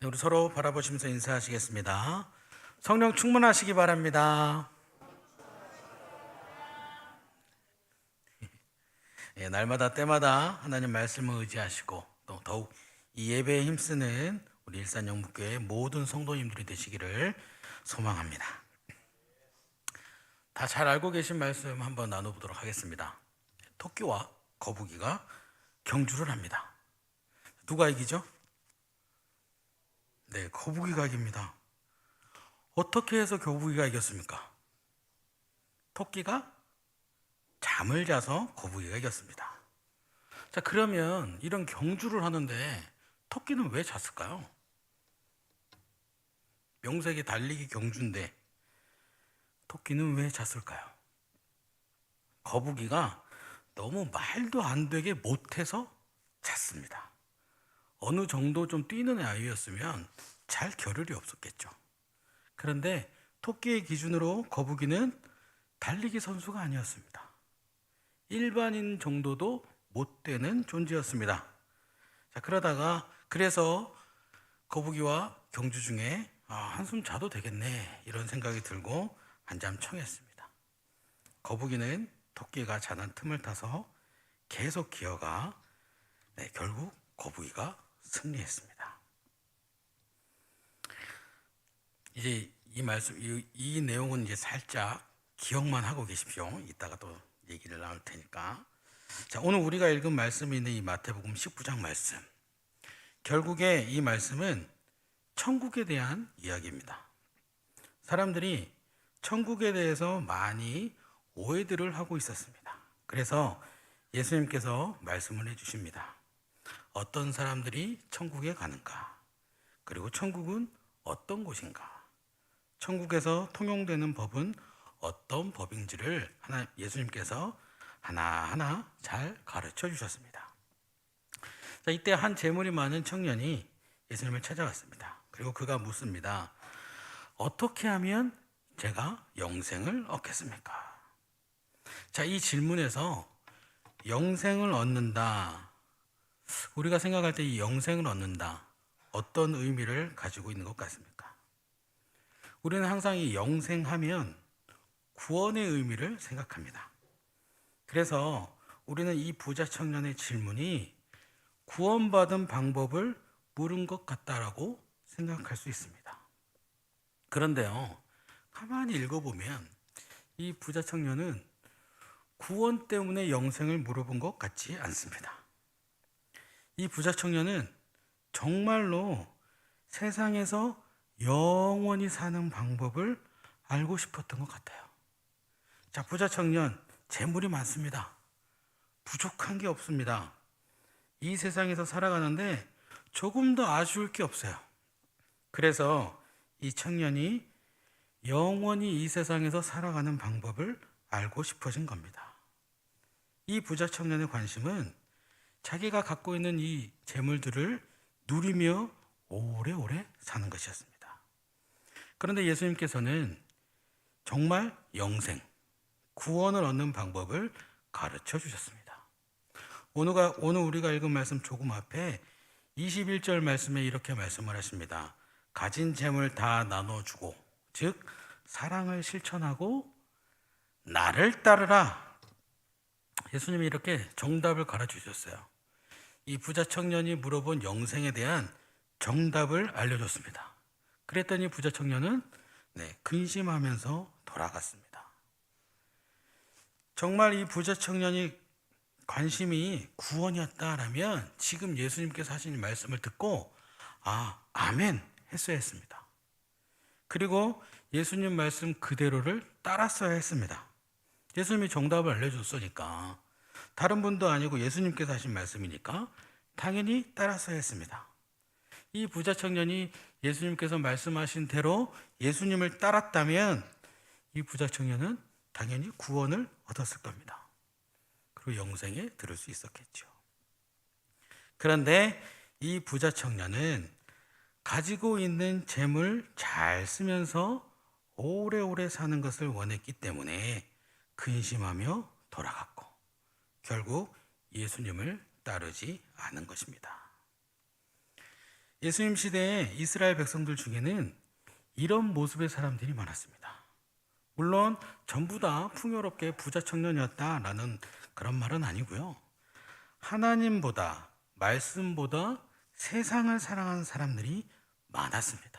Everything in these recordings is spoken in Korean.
네, 우리 서로 바라보시면서 인사하시겠습니다. 성령 충만하시기 바랍니다. 예, 날마다 때마다 하나님 말씀을 의지하시고 또 더욱 이 예배에 힘쓰는 우리 일산영국교회 모든 성도님들이 되시기를 소망합니다. 다 잘 알고 계신 말씀 한번 나눠보도록 하겠습니다. 토끼와 거북이가 경주를 합니다. 누가 이기죠? 네, 거북이가 이깁니다. 어떻게 해서 거북이가 이겼습니까? 토끼가 잠을 자서 거북이가 이겼습니다. 자, 그러면 이런 경주를 하는데 토끼는 왜 잤을까요? 명색이 달리기 경주인데 토끼는 왜 잤을까요? 거북이가 너무 말도 안 되게 못해서 잤습니다. 어느 정도 좀 뛰는 아이였으면 잘 겨를이 없었겠죠. 그런데 토끼의 기준으로 거북이는 달리기 선수가 아니었습니다. 일반인 정도도 못 되는 존재였습니다. 자, 그러다가 그래서 거북이와 경주 중에 아, 한숨 자도 되겠네 이런 생각이 들고 한잠 청했습니다. 거북이는 토끼가 자는 틈을 타서 계속 기어가 네, 결국 거북이가 승리했습니다. 이제 이 말씀 이, 이 내용은 이제 살짝 기억만 하고 계십시오. 이따가 또 얘기를 나눌 테니까. 자, 오늘 우리가 읽은 말씀이 있는 이 마태복음 19장 말씀. 결국에 이 말씀은 천국에 대한 이야기입니다. 사람들이 천국에 대해서 많이 오해들을 하고 있었습니다. 그래서 예수님께서 말씀을 해 주십니다. 어떤 사람들이 천국에 가는가? 그리고 천국은 어떤 곳인가? 천국에서 통용되는 법은 어떤 법인지를 하나 예수님께서 하나하나 잘 가르쳐 주셨습니다. 자, 이때 한 재물이 많은 청년이 예수님을 찾아왔습니다. 그리고 그가 묻습니다. 어떻게 하면 제가 영생을 얻겠습니까? 자, 이 질문에서 영생을 얻는다. 우리가 생각할 때 이 영생을 얻는다. 어떤 의미를 가지고 있는 것 같습니까? 우리는 항상 이 영생하면 구원의 의미를 생각합니다. 그래서 우리는 이 부자 청년의 질문이 구원받은 방법을 물은 것 같다라고 생각할 수 있습니다. 그런데요, 가만히 읽어보면 이 부자 청년은 구원 때문에 영생을 물어본 것 같지 않습니다. 이 부자 청년은 정말로 세상에서 영원히 사는 방법을 알고 싶었던 것 같아요. 자, 부자 청년, 재물이 많습니다. 부족한 게 없습니다. 이 세상에서 살아가는데 조금 더 아쉬울 게 없어요. 그래서 이 청년이 영원히 이 세상에서 살아가는 방법을 알고 싶어진 겁니다. 이 부자 청년의 관심은 자기가 갖고 있는 이 재물들을 누리며 오래오래 사는 것이었습니다. 그런데 예수님께서는 정말 영생, 구원을 얻는 방법을 가르쳐 주셨습니다. 오늘가, 오늘 우리가 읽은 말씀 조금 앞에 21절 말씀에 이렇게 말씀을 하십니다. 가진 재물 다 나눠주고, 즉, 사랑을 실천하고, 나를 따르라. 예수님이 이렇게 정답을 가르쳐 주셨어요. 이 부자 청년이 물어본 영생에 대한 정답을 알려줬습니다. 그랬더니 부자 청년은 네, 근심하면서 돌아갔습니다. 정말 이 부자 청년이 관심이 구원이었다라면 지금 예수님께서 하신 말씀을 듣고 아, 아멘 했어야 했습니다. 그리고 예수님 말씀 그대로를 따랐어야 했습니다. 예수님이 정답을 알려줬으니까 다른 분도 아니고 예수님께서 하신 말씀이니까 당연히 따랐어야 했습니다. 이 부자 청년이 예수님께서 말씀하신 대로 예수님을 따랐다면 이 부자 청년은 당연히 구원을 얻었을 겁니다. 그리고 영생에 들을 수 있었겠죠. 그런데 이 부자 청년은 가지고 있는 재물 잘 쓰면서 오래오래 사는 것을 원했기 때문에 근심하며 돌아갔고 결국 예수님을 따르지 않은 것입니다. 예수님 시대에 이스라엘 백성들 중에는 이런 모습의 사람들이 많았습니다. 물론 전부 다 풍요롭게 부자 청년이었다라는 그런 말은 아니고요. 하나님보다 말씀보다 세상을 사랑하는 사람들이 많았습니다.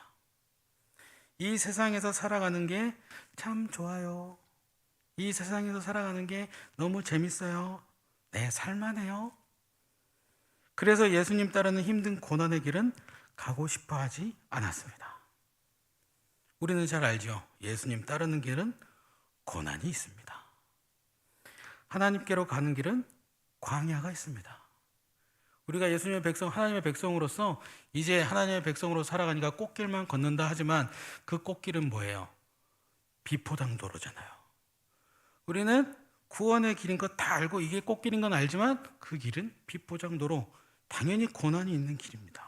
이 세상에서 살아가는 게 참 좋아요. 이 세상에서 살아가는 게 너무 재밌어요. 네, 살만해요. 그래서 예수님 따르는 힘든 고난의 길은 가고 싶어 하지 않았습니다. 우리는 잘 알죠. 예수님 따르는 길은 고난이 있습니다. 하나님께로 가는 길은 광야가 있습니다. 우리가 예수님의 백성, 하나님의 백성으로서 이제 하나님의 백성으로 살아가니까 꽃길만 걷는다 하지만 그 꽃길은 뭐예요? 비포당도로잖아요. 우리는 구원의 길인 것 다 알고 이게 꽃길인 건 알지만 그 길은 비포장도로 당연히 고난이 있는 길입니다.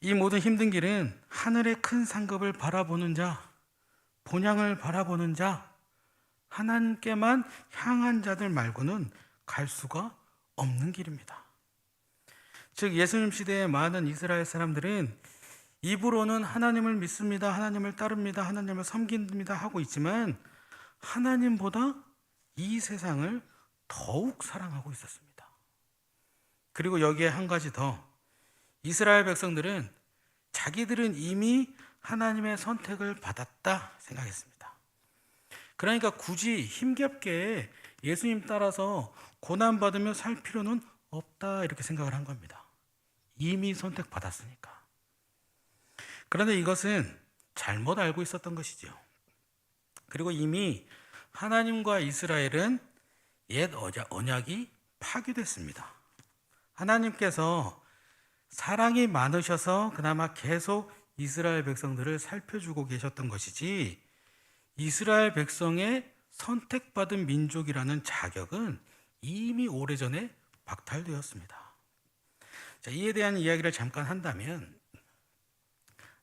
이 모든 힘든 길은 하늘의 큰 상급을 바라보는 자, 본향을 바라보는 자, 하나님께만 향한 자들 말고는 갈 수가 없는 길입니다. 즉 예수님 시대의 많은 이스라엘 사람들은 입으로는 하나님을 믿습니다. 하나님을 따릅니다. 하나님을 섬깁니다. 하고 있지만 하나님보다 이 세상을 더욱 사랑하고 있었습니다. 그리고 여기에 한 가지 더. 이스라엘 백성들은 자기들은 이미 하나님의 선택을 받았다 생각했습니다. 그러니까 굳이 힘겹게 예수님 따라서 고난받으며 살 필요는 없다 이렇게 생각을 한 겁니다. 이미 선택받았으니까. 그런데 이것은 잘못 알고 있었던 것이죠. 그리고 이미 하나님과 이스라엘은 옛 언약이 파괴됐습니다. 하나님께서 사랑이 많으셔서 그나마 계속 이스라엘 백성들을 살펴주고 계셨던 것이지 이스라엘 백성의 선택받은 민족이라는 자격은 이미 오래전에 박탈되었습니다. 자, 이에 대한 이야기를 잠깐 한다면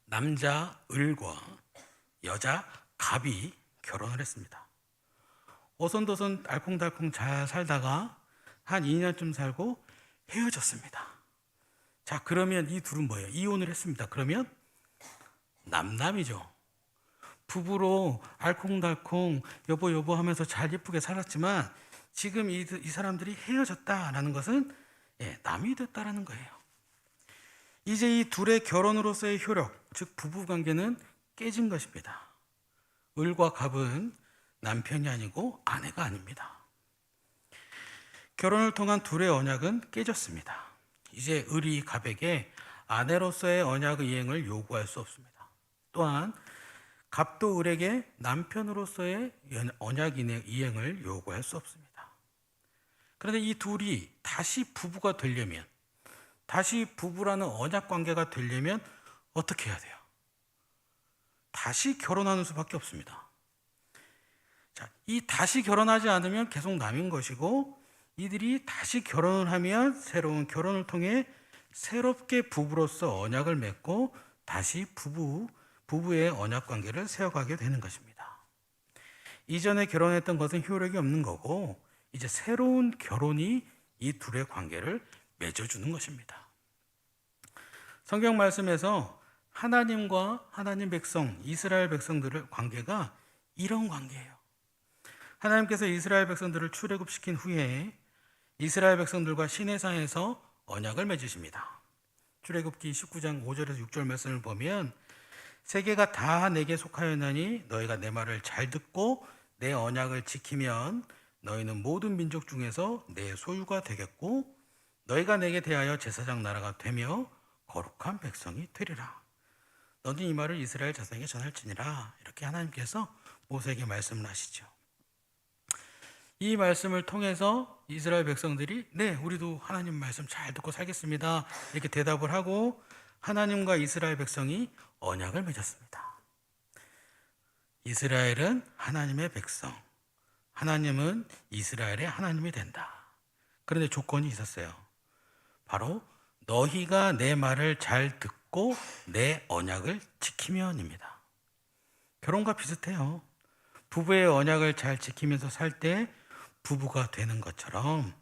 남자 을과 여자 갑이 결혼을 했습니다. 오손도손 알콩달콩 잘 살다가 한 2년쯤 살고 헤어졌습니다. 자, 그러면 이 둘은 뭐예요? 이혼을 했습니다. 그러면 남남이죠. 부부로 알콩달콩 여보 여보 하면서 잘 예쁘게 살았지만 지금 이, 이 사람들이 헤어졌다라는 것은 예, 남이 됐다라는 거예요. 이제 이 둘의 결혼으로서의 효력, 즉 부부 관계는 깨진 것입니다. 을과 갑은 남편이 아니고 아내가 아닙니다. 결혼을 통한 둘의 언약은 깨졌습니다. 이제 을이 갑에게 아내로서의 언약 이행을 요구할 수 없습니다. 또한 갑도 을에게 남편으로서의 언약 이행을 요구할 수 없습니다. 그런데 이 둘이 다시 부부가 되려면 다시 부부라는 언약 관계가 되려면 어떻게 해야 돼요? 다시 결혼하는 수밖에 없습니다. 자, 이 다시 결혼하지 않으면 계속 남인 것이고 이들이 다시 결혼을 하면 새로운 결혼을 통해 새롭게 부부로서 언약을 맺고 다시 부부 부부의 언약 관계를 세워가게 되는 것입니다. 이전에 결혼했던 것은 효력이 없는 거고 이제 새로운 결혼이 이 둘의 관계를 맺어주는 것입니다. 성경 말씀에서 하나님과 하나님 백성, 이스라엘 백성들의 관계가 이런 관계예요. 하나님께서 이스라엘 백성들을 출애굽시킨 후에 이스라엘 백성들과 시내산에서 언약을 맺으십니다. 출애굽기 19장 5절에서 6절 말씀을 보면 세계가 다 내게 속하였나니 너희가 내 말을 잘 듣고 내 언약을 지키면 너희는 모든 민족 중에서 내 소유가 되겠고 너희가 내게 대하여 제사장 나라가 되며 거룩한 백성이 되리라. 너는 이 말을 이스라엘 자손에게 전할지니라. 이렇게 하나님께서 모세에게 말씀을 하시죠. 이 말씀을 통해서 이스라엘 백성들이 네, 우리도 하나님 말씀 잘 듣고 살겠습니다. 이렇게 대답을 하고 하나님과 이스라엘 백성이 언약을 맺었습니다. 이스라엘은 하나님의 백성, 하나님은 이스라엘의 하나님이 된다. 그런데 조건이 있었어요. 바로 너희가 내 말을 잘 듣고 내 언약을 지키면입니다. 결혼과 비슷해요. 부부의 언약을 잘 지키면서 살 때 부부가 되는 것처럼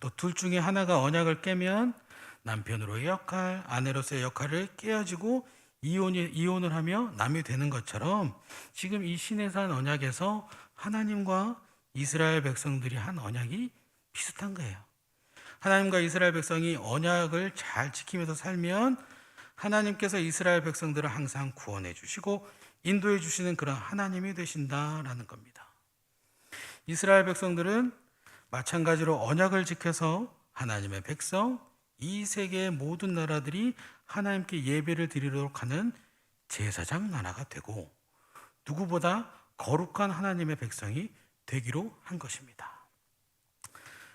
또 둘 중에 하나가 언약을 깨면 남편으로의 역할, 아내로서의 역할을 깨어지고 이혼이, 이혼을 하며 남이 되는 것처럼 지금 이 시내산 언약에서 하나님과 이스라엘 백성들이 한 언약이 비슷한 거예요. 하나님과 이스라엘 백성이 언약을 잘 지키면서 살면 하나님께서 이스라엘 백성들을 항상 구원해 주시고 인도해 주시는 그런 하나님이 되신다라는 겁니다. 이스라엘 백성들은 마찬가지로 언약을 지켜서 하나님의 백성, 이 세계의 모든 나라들이 하나님께 예배를 드리도록 하는 제사장 나라가 되고 누구보다 거룩한 하나님의 백성이 되기로 한 것입니다.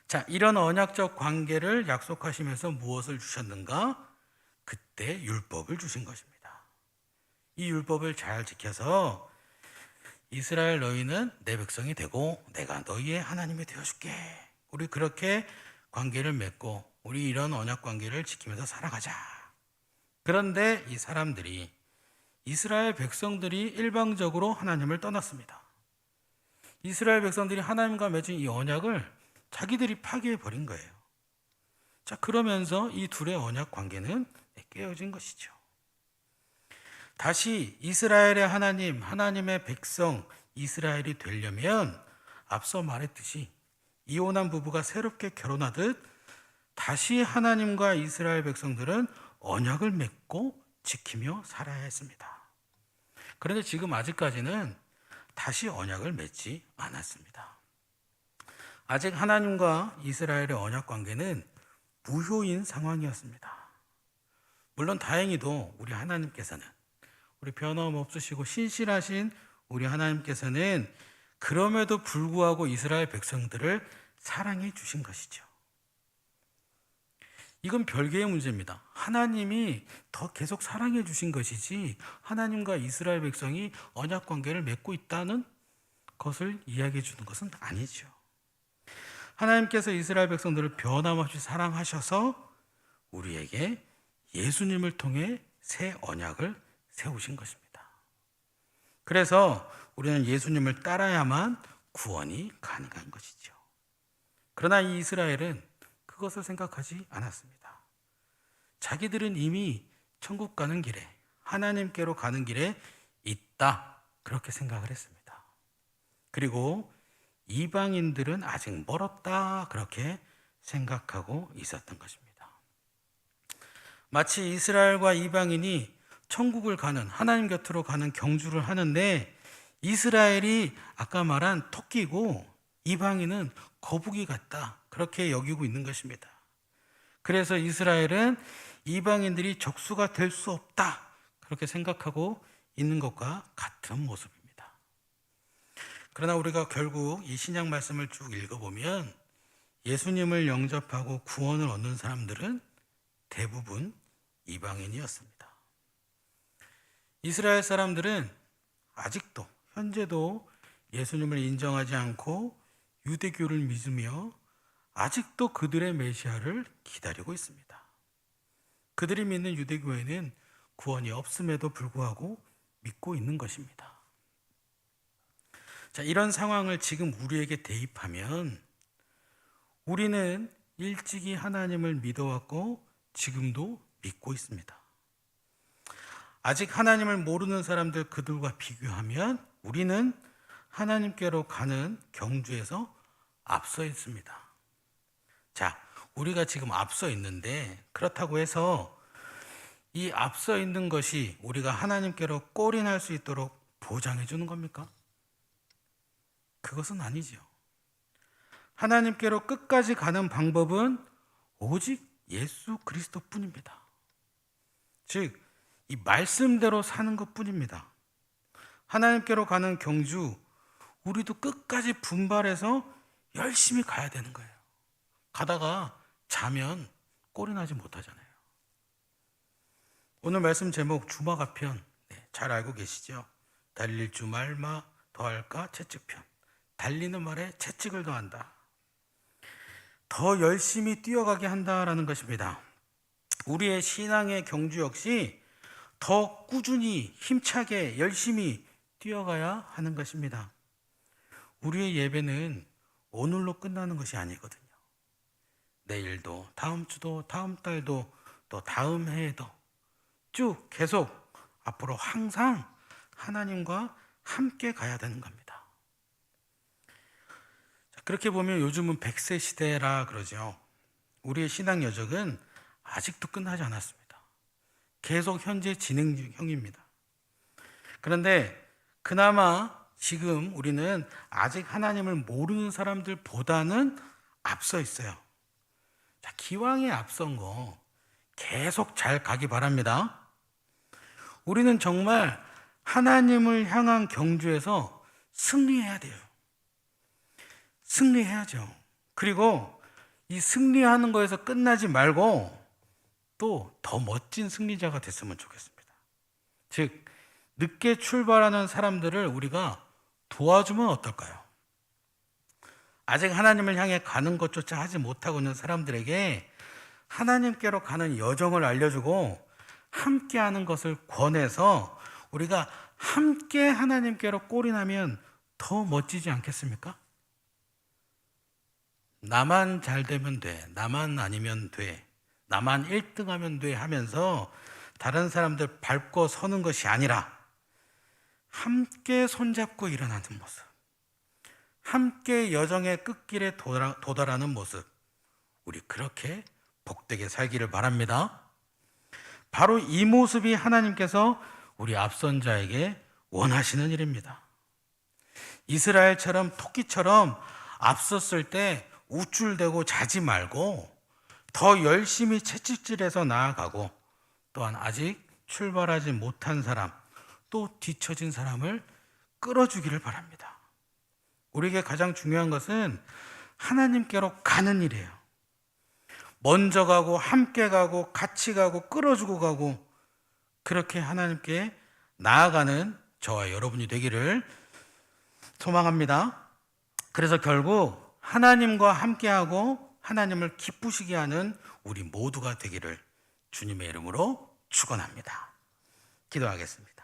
자, 이런 언약적 관계를 약속하시면서 무엇을 주셨는가? 그때 율법을 주신 것입니다. 이 율법을 잘 지켜서 이스라엘 너희는 내 백성이 되고 내가 너희의 하나님이 되어줄게. 우리 그렇게 관계를 맺고 우리 이런 언약 관계를 지키면서 살아가자. 그런데 이 사람들이 이스라엘 백성들이 일방적으로 하나님을 떠났습니다. 이스라엘 백성들이 하나님과 맺은 이 언약을 자기들이 파괴해 버린 거예요. 자, 그러면서 이 둘의 언약 관계는 깨어진 것이죠. 다시 이스라엘의 하나님, 하나님의 백성, 이스라엘이 되려면 앞서 말했듯이 이혼한 부부가 새롭게 결혼하듯 다시 하나님과 이스라엘 백성들은 언약을 맺고 지키며 살아야 했습니다. 그런데 지금 아직까지는 다시 언약을 맺지 않았습니다. 아직 하나님과 이스라엘의 언약 관계는 무효인 상황이었습니다. 물론 다행히도 우리 하나님께서는 우리 변함없으시고 신실하신 우리 하나님께서는 그럼에도 불구하고 이스라엘 백성들을 사랑해 주신 것이죠. 이건 별개의 문제입니다. 하나님이 더 계속 사랑해 주신 것이지 하나님과 이스라엘 백성이 언약 관계를 맺고 있다는 것을 이야기해 주는 것은 아니죠. 하나님께서 이스라엘 백성들을 변함없이 사랑하셔서 우리에게 예수님을 통해 새 언약을 세우신 것입니다. 그래서 우리는 예수님을 따라야만 구원이 가능한 것이죠. 그러나 이 이스라엘은 그것을 생각하지 않았습니다. 자기들은 이미 천국 가는 길에 하나님께로 가는 길에 있다. 그렇게 생각을 했습니다. 그리고 이방인들은 아직 멀었다. 그렇게 생각하고 있었던 것입니다. 마치 이스라엘과 이방인이 천국을 가는 하나님 곁으로 가는 경주를 하는데 이스라엘이 아까 말한 토끼고 이방인은 거북이 같다. 그렇게 여기고 있는 것입니다. 그래서 이스라엘은 이방인들이 적수가 될 수 없다. 그렇게 생각하고 있는 것과 같은 모습입니다. 그러나 우리가 결국 이 신약 말씀을 쭉 읽어보면 예수님을 영접하고 구원을 얻는 사람들은 대부분 이방인이었습니다. 이스라엘 사람들은 아직도 현재도 예수님을 인정하지 않고 유대교를 믿으며 아직도 그들의 메시아를 기다리고 있습니다. 그들이 믿는 유대교회는 구원이 없음에도 불구하고 믿고 있는 것입니다. 자, 이런 상황을 지금 우리에게 대입하면 우리는 일찍이 하나님을 믿어왔고 지금도 믿고 있습니다. 아직 하나님을 모르는 사람들 그들과 비교하면 우리는 하나님께로 가는 경주에서 앞서 있습니다. 자, 우리가 지금 앞서 있는데 그렇다고 해서 이 앞서 있는 것이 우리가 하나님께로 꼬린할 수 있도록 보장해 주는 겁니까? 그것은 아니죠. 하나님께로 끝까지 가는 방법은 오직 예수 그리스도 뿐입니다. 즉, 이 말씀대로 사는 것 뿐입니다. 하나님께로 가는 경주, 우리도 끝까지 분발해서 열심히 가야 되는 거예요. 가다가 자면 꼴이 나지 못하잖아요. 오늘 말씀 제목 주마가편 네, 잘 알고 계시죠? 달릴 주 말마 더할까 채찍편 달리는 말에 채찍을 더한다. 더 열심히 뛰어가게 한다라는 것입니다. 우리의 신앙의 경주 역시 더 꾸준히 힘차게 열심히 뛰어가야 하는 것입니다. 우리의 예배는 오늘로 끝나는 것이 아니거든요. 내일도, 다음 주도, 다음 달도 또 다음 해에도 쭉 계속 앞으로 항상 하나님과 함께 가야 되는 겁니다. 자, 그렇게 보면 요즘은 100세 시대라 그러죠. 우리의 신앙 여정은 아직도 끝나지 않았습니다. 계속 현재 진행 중입니다. 그런데 그나마 지금 우리는 아직 하나님을 모르는 사람들보다는 앞서 있어요. 자, 기왕에 앞선 거 계속 잘 가기 바랍니다. 우리는 정말 하나님을 향한 경주에서 승리해야 돼요. 승리해야죠. 그리고 이 승리하는 거에서 끝나지 말고 또 더 멋진 승리자가 됐으면 좋겠습니다. 즉, 늦게 출발하는 사람들을 우리가 도와주면 어떨까요? 아직 하나님을 향해 가는 것조차 하지 못하고 있는 사람들에게 하나님께로 가는 여정을 알려주고 함께 하는 것을 권해서 우리가 함께 하나님께로 꼴이 나면 더 멋지지 않겠습니까? 나만 잘 되면 돼. 나만 아니면 돼. 나만 1등 하면 돼 하면서 다른 사람들 밟고 서는 것이 아니라 함께 손잡고 일어나는 모습. 함께 여정의 끝길에 도달- 도달하는 모습. 우리 그렇게 복되게 살기를 바랍니다. 바로 이 모습이 하나님께서 우리 앞선 자에게 원하시는 일입니다. 이스라엘처럼 토끼처럼 앞섰을 때 우쭐대고 자지 말고 더 열심히 채찍질해서 나아가고 또한 아직 출발하지 못한 사람 또 뒤처진 사람을 끌어주기를 바랍니다. 우리에게 가장 중요한 것은 하나님께로 가는 일이에요. 먼저 가고 함께 가고 같이 가고 끌어주고 가고 그렇게 하나님께 나아가는 저와 여러분이 되기를 소망합니다. 그래서 결국 하나님과 함께하고 하나님을 기쁘시게 하는 우리 모두가 되기를 주님의 이름으로 축원합니다. 기도하겠습니다.